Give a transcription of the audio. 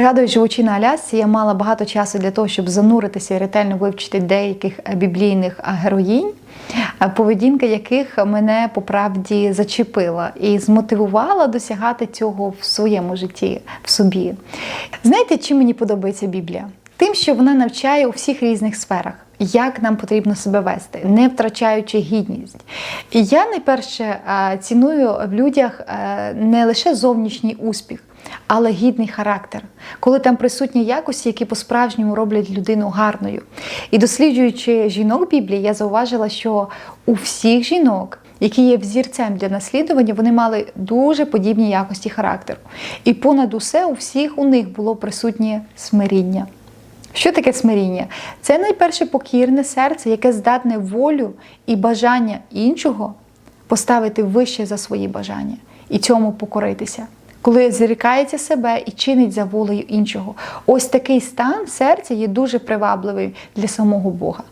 Пригадую, живучи на Алясці, я мала багато часу для того, щоб зануритися і ретельно вивчити деяких е, біблійних е, героїнь, е, поведінка яких мене по правді зачепила і змотивувала досягати цього в своєму житті, в собі. Знаєте, чим мені подобається Біблія? Тим, що вона навчає у всіх різних сферах. Як нам потрібно себе вести, не втрачаючи гідність. І я найперше ціную в людях не лише зовнішній успіх, але гідний характер, коли там присутні якості, які по-справжньому роблять людину гарною. І досліджуючи жінок Біблії, я зауважила, що у всіх жінок, які є взірцем для наслідування, вони мали дуже подібні якості характеру. І понад усе у всіх у них було присутнє смиріння. Що таке смиріння? Це найперше покірне серце, яке здатне волю і бажання іншого поставити вище за свої бажання і цьому покоритися. Коли зрікається себе і чинить за волею іншого. Ось такий стан серця є дуже привабливий для самого Бога.